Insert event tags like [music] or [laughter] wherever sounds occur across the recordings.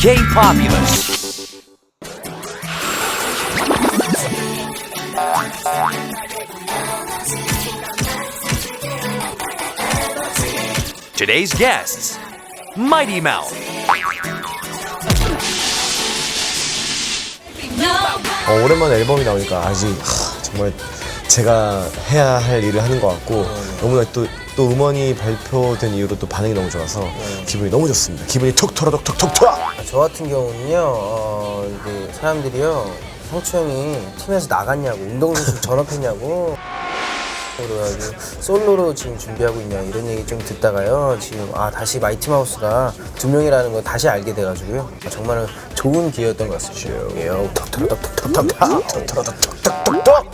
K-Populous. Today's guests Mighty Mouth, 어, 오랜만에 앨범이 나오니까 아직 하, 정말 제가 해야 할 일을 하는 것 같고 너무나 또, 또 음원이 발표된 이후로 또 반응이 너무 좋아서 기분이 너무 좋습니다. 기분이 톡 털어 톡톡톡 털어! 저 같은 경우는요, 어, 이제 사람들이요, 성추 형이 팀에서 나갔냐고, 운동선수 전업했냐고. 솔로로 지금 준비하고 있냐 이런 얘기 좀 듣다가요 지금 아 다시 마이티마우스가 두 명이라는 걸 다시 알게 돼가지고요 정말 좋은 기회였던 것 같습니다. 예, 톡톡톡톡톡톡 톡톡톡톡톡톡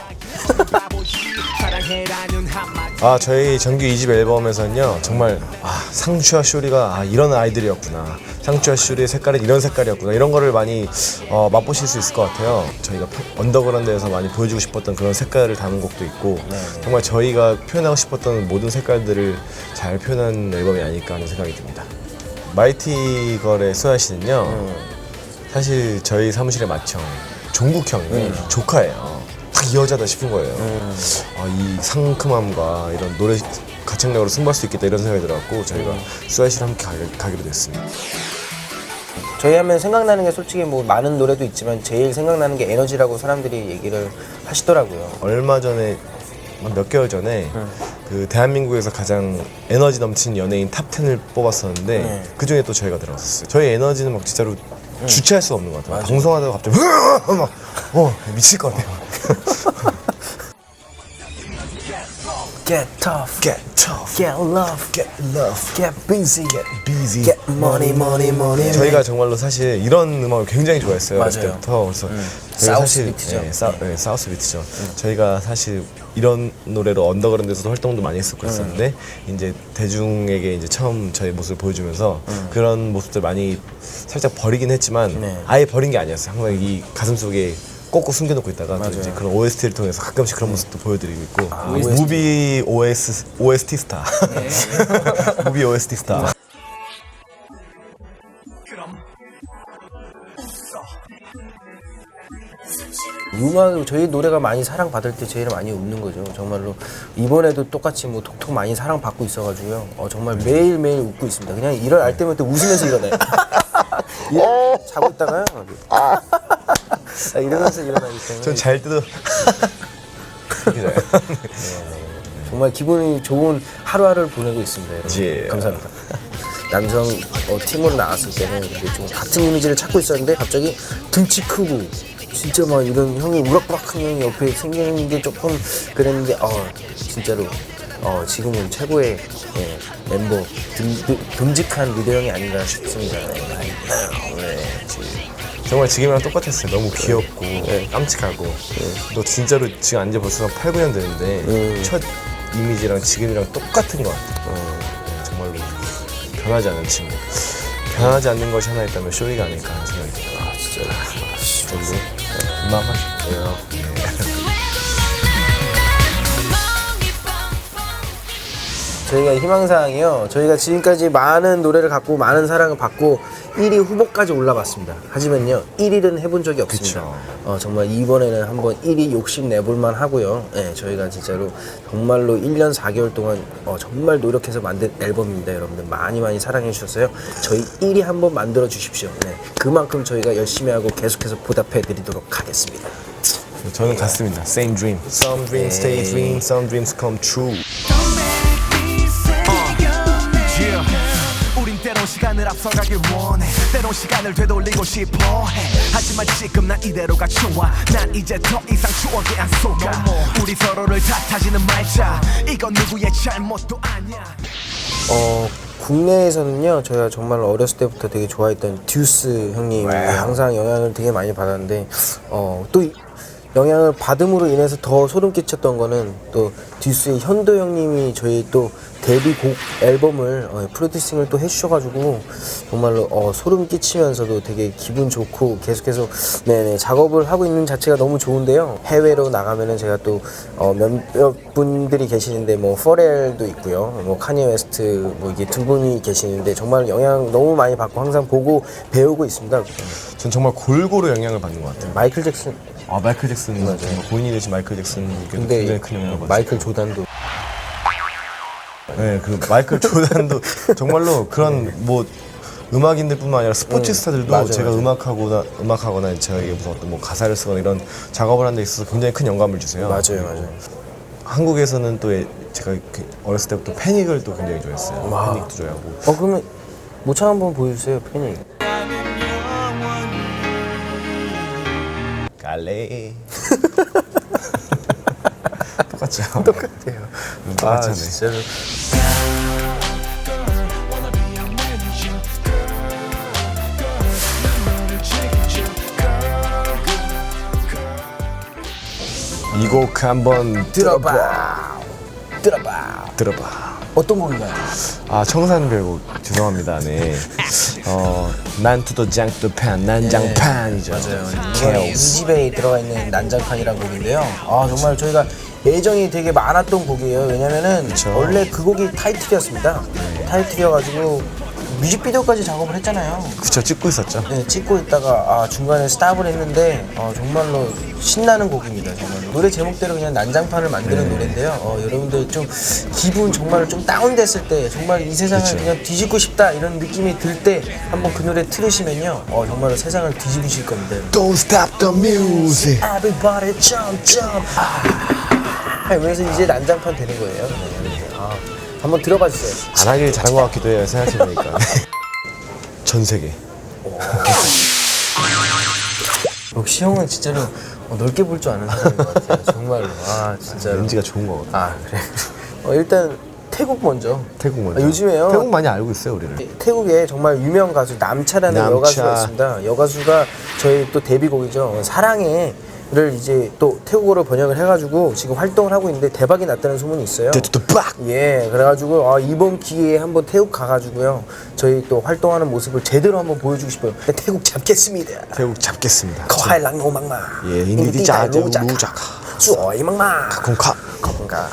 아 저희 정규 2집 앨범에서는요 정말 아 상추와 쇼리가 아, 이런 아이들이었구나. 상추와 쇼리의 색깔은 이런 색깔이었구나. 이런 거를 많이 어, 맛보실 수 있을 것 같아요. 저희가 표- 언더그라운드에서 많이 보여주고 싶었던 그런 색깔을 담은 곡도 있고 정말 저희가 표현하고 싶었던 모든 색깔들을 잘 표현한 앨범이 아닐까 하는 생각이 듭니다. 마이티 걸의 소야 씨는요 사실 저희 사무실의 맏형 종국 형이 조카예요. 딱 이 여자다 싶은 거예요. 아, 이 상큼함과 이런 노래 가창력으로 승부할 수 있겠다 이런 생각이 들어갖고 저희가 수아 씨랑 함께 가게, 가기로 됐습니다. 저희 하면 생각나는 게 솔직히 뭐 많은 노래도 있지만 제일 생각나는 게 에너지라고 사람들이 얘기를 하시더라고요. 얼마 전에 한몇 개월 전에 그 대한민국에서 가장 에너지 넘치는 연예인 탑 10을 뽑았었는데 네. 그 중에 또 저희가 들어갔었어요. 저희 에너지는 막 진짜로 주체할 수가 없는 것 같아요. 방송하다가 갑자기 [laughs] 막 어, 미칠 것 같아요. Get tough, Get tough, get love, get love, get busy, get busy. get money, money, money. 저희가 정말로 사실 이런 음악을 굉장히 좋아했어요. 맞아요. 때부터. 그래서 저희가 사우스 사실 비트죠. 네, 사, 네, 사우스 비트죠. 저희가 사실 이런 노래로 언더그라운드에서도 활동도 많이 했었고 했었는데 이제 대중에게 이제 처음 저희 모습을 보여주면서 그런 모습들 많이 살짝 버리긴 했지만 네. 아예 버린 게 아니었어요. 항상 이 가슴 속에 꼭꼭 숨겨놓고 있다가 또. 이제 그런 OST를 통해서 가끔씩 그런 모습도 보여드리고 있고 아, 무비 OS OST 스타 [laughs] 무비 OST 스타 음악 저희 노래가 많이 사랑받을 때 제일 많이 웃는 거죠. 정말로 이번에도 똑같이 뭐 톡톡 많이 사랑받고 있어가지고요. 어, 정말 매일 매일 웃고 있습니다. 그냥 일어날 때부터 웃으면서 일어나요. [laughs] 일- 자고 있다가요. 아, 일어나서 일어나기 때문에 전 잘 때도 이렇게 자요. 정말 기분이 좋은 하루하루를 보내고 있습니다. 여러분. 예. 감사합니다. 남성 어, 팀으로 나왔을 때는 근데 좀 같은 이미지를 찾고 있었는데 갑자기 등치 크고 진짜 막 이런 형이 우락부락한 형이 옆에 생기는 게 조금 그랬는데 어 진짜로 어 지금은 최고의 예, 멤버 듬, 듬직한 리더 형이 아닌가 싶습니다. 네. 네. 정말 지금이랑 똑같았어요. 너무 귀엽고 네. 깜찍하고 또 진짜로 지금 안지 벌써 한 8, 9년 됐는데 음. 첫 이미지랑 지금이랑 똑같은 것 같아요. 네, 정말로 변하지 않는 친구. 변하지 않는 것이 하나 있다면 쇼리가 아닐까 하는 생각이 들어요. 아, 진짜. 정말 금방 하셨 저희가 희망사항이요. 저희가 지금까지 많은 노래를 갖고 많은 사랑을 받고 1위 후보까지 올라봤습니다. 하지만요, 1위는 해본 적이 없습니다. 그쵸. 어, 정말 이번에는 한번 1위 욕심 내볼만 하고요. 예, 저희가 진짜로 정말로 1년 4개월 동안 어, 정말 노력해서 만든 앨범입니다. 여러분들 많이 많이 사랑해 주셨어요. 저희 1위 한번 만들어 주십시오. 네, 그만큼 저희가 열심히 하고 계속해서 보답해 드리도록 하겠습니다. 저는 같습니다. Same dream. Some dreams stay dreams, some dreams come true. 시간을 앞서가길 원해. 때론 시간을 되돌리고 싶어 해. 하지만 지금 난 이대로가 좋아. 난 이제 더 이상 추억에 안 속아. 우리 서로를 탓하지는 말자. 이건 누구의 잘못도 아니야. 어 국내에서는요 저희가 정말 어렸을 때부터 되게 좋아했던 듀스 형님. 항상 영향을 되게 많이 받았는데 어또 영향을 받음으로 인해서 더 소름 끼쳤던 거는 또 듀스의 현도 형님이 저희 또 데뷔곡 앨범을 어, 프로듀싱을 또 해주셔가지고 정말로 어, 소름 끼치면서도 되게 기분 좋고 계속해서 네네 작업을 하고 있는 자체가 너무 좋은데요. 해외로 나가면은 제가 또 어, 몇몇 분들이 계시는데 뭐 퍼렐도 있고요, 뭐 카니 웨스트 뭐 이게 두 분이 계시는데 정말 영향 너무 많이 받고 항상 보고 배우고 있습니다. 전 정말 골고루 영향을 받는 것 같아요. 마이클 잭슨 아 마이클 잭슨 정말 본인이 되신 마이클 잭슨 근데 굉장히 큰 영향을 받았어요. 마이클 조단도 네, 그 마이클 조단도 정말로 그런 뭐 음악인들뿐만 아니라 스포츠 스타들도 맞아요, 제가 맞아요. 음악하거나 음악하거나 저에게 무슨 어떤 뭐 가사를 쓰거나 이런 작업을 하는 데 있어서 굉장히 큰 영감을 주세요. 맞아요, 맞아요. 한국에서는 또 예- 제가 그 어렸을 때부터 패닉을 또 굉장히 좋아했어요. 와. 패닉도 좋아하고. 어 그러면 모창 한번 보여주세요, 팬이. 갈래. 똑같죠. [laughs] 똑같아요. 똑같잖아요. 진짜로. 이 곡 한번 들어봐. 들어봐. 들어봐. 어떤 곡인가요? 아 청산별곡 죄송합니다. 네. 어 난투더 장투 판 난장판이죠. 이번에 이 케오스. 집에 들어가 있는 난장판이라는 곡인데요. 아 정말 저희가 애정이 되게 많았던 곡이에요. 왜냐면은 그쵸. 원래 그 곡이 타이틀이었습니다. 타이틀이어가지고 뮤직비디오까지 작업을 했잖아요. 그쵸 찍고 있었죠. 네, 찍고 있다가 아, 중간에 스탑을 했는데 어, 정말로 신나는 곡입니다. 정말로 노래 제목대로 그냥 난장판을 만드는 노래인데요. 어, 여러분들 좀 기분 정말 좀 다운됐을 때 정말 이 세상을 그쵸. 그냥 뒤집고 싶다 이런 느낌이 들 때 한번 그 노래 들으시면요, 어, 정말로 세상을 뒤집으실 겁니다. Don't stop the music. Everybody jump jump. 아, 그래서 이제 난장판 되는 거예요. 네, 아, 한번 들어봐 주세요. 안 하길 잘한 것 같기도 해요 생각해보니까. [laughs] 전 세계. 역시 형은 진짜로 어, 넓게 볼 줄 아는 사람인 것 같아요. 정말로. 아 진짜로. 렌즈가 좋은 것 같아. 아 그래. 어, 일단 태국 먼저. 태국 먼저. 아, 요즘에요. 태국 많이 알고 있어요 우리를. 태국에 정말 유명 가수 남차라는 남차. 여가수가 있습니다. 여가수가 저희 또 데뷔곡이죠. 사랑해 를 이제 또 태국어로 번역을 해가지고 지금 활동을 하고 있는데 대박이 났다는 소문이 있어요. 또 빡. 예, 그래가지고 아, 이번 기회에 한번 태국 가가지고요. 저희 또 활동하는 모습을 제대로 한번 보여주고 싶어요. 태국 잡겠습니다. 태국 잡겠습니다. 거할 랑노 막마. 예, 인디디 짜증 무자카. 수어이 막마. 공카. 건가.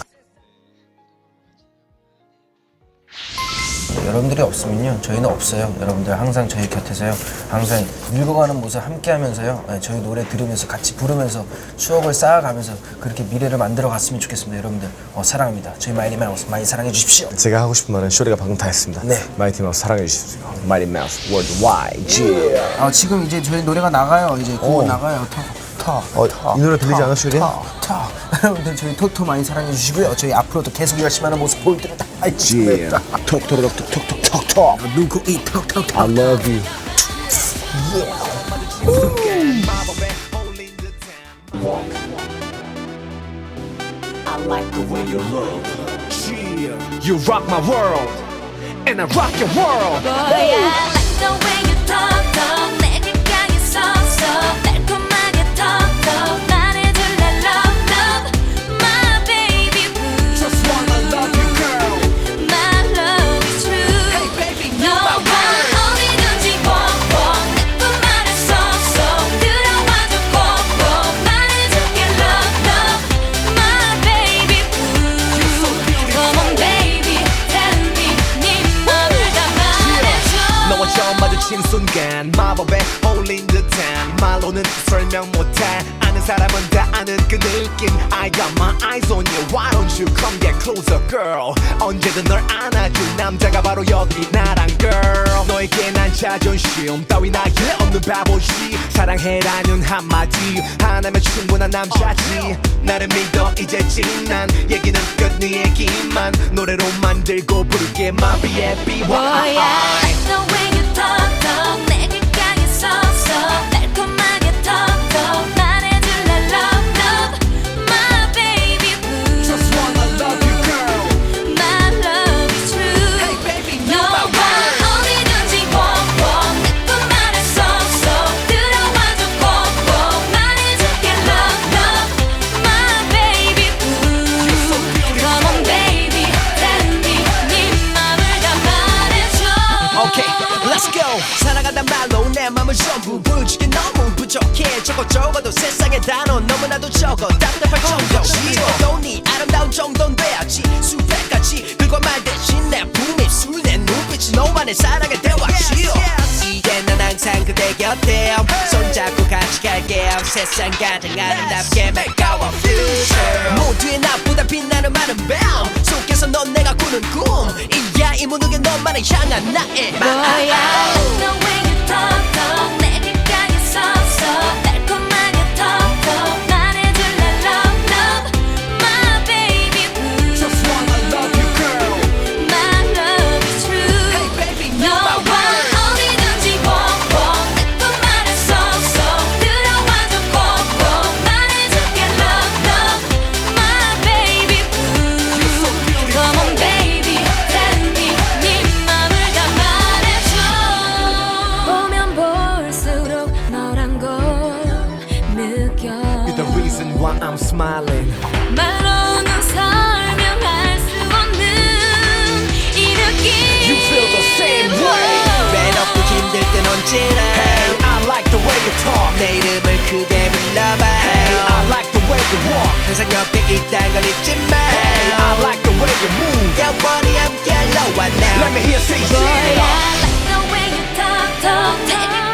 여러분들이 없으면요 저희는 없어요 여러분들 항상 저희 곁에서요 항상 늙어가는 모습 함께 하면서요 예, 저희 노래 들으면서 같이 부르면서 추억을 쌓아가면서 그렇게 미래를 만들어 갔으면 좋겠습니다 여러분들 어, 사랑합니다 저희 마이리 마우스 많이 사랑해 주십시오 제가 하고 싶은 말은 쇼리가 방금 다 했습니다. 네. 마이티 마우스 사랑해 주십시오. 마이티 마우스 월드와이드. 아, 지금 이제 저희 노래가 나가요 이제 그거 나가요 터, 터, 어, 터, 이 노래 들리지 터, 않아, 쇼리야? 터, 터. 여러분들 저희 토토 많이 사랑해 주시고요. 저희 앞으로도 계속 열심히 하는 모습 보여드리도록 예. 하겠습니다. 톡톡톡톡톡톡톡. 누구? 이 턱턱턱 I love you. You rock my world and I rock your world. 뭐야 like the way 사람은 다 아는 그 느낌 I got my eyes on you. Why don't you come get closer girl? 언제든 널 안아줄 남자가 바로 여기 나란 girl. 너에게 난 자존심 따위 나길래 없는 바보지. 사랑해라는 한마디. 하나면 충분한 남자지. 나를 믿어 이제쯤 난 얘기는 끝네 얘기만. 노래로 만들고 부를게 My B.A.B. 뭐야 like the way you talk 너무나도 적어. 답답할 정도 싫어도 네 아름다운 정도는 돼야지. 수백 가지. 그것만 대신 내 품에 술내 눈빛이 너만의 사랑의 대화지 이제 난 항상 그대 곁에. 손잡고 같이 갈게. 세상 가장 아름답게 make our future. 모두의 나보다 빛나는 많은 밤. 속에서 넌 내가 꾸는 꿈. 이야 이 모든 게 너만을 향한 나의 말 I like the way you talk talk 내 귓가에 서서 이름을 크게 불러봐 Hey I like the way you walk 항상 옆에 있단 걸 잊지 마 Hey I like the way you move 영원히 함께 너와 나 Let me hear you say Boy, yeah I like the way you talk, talk. 내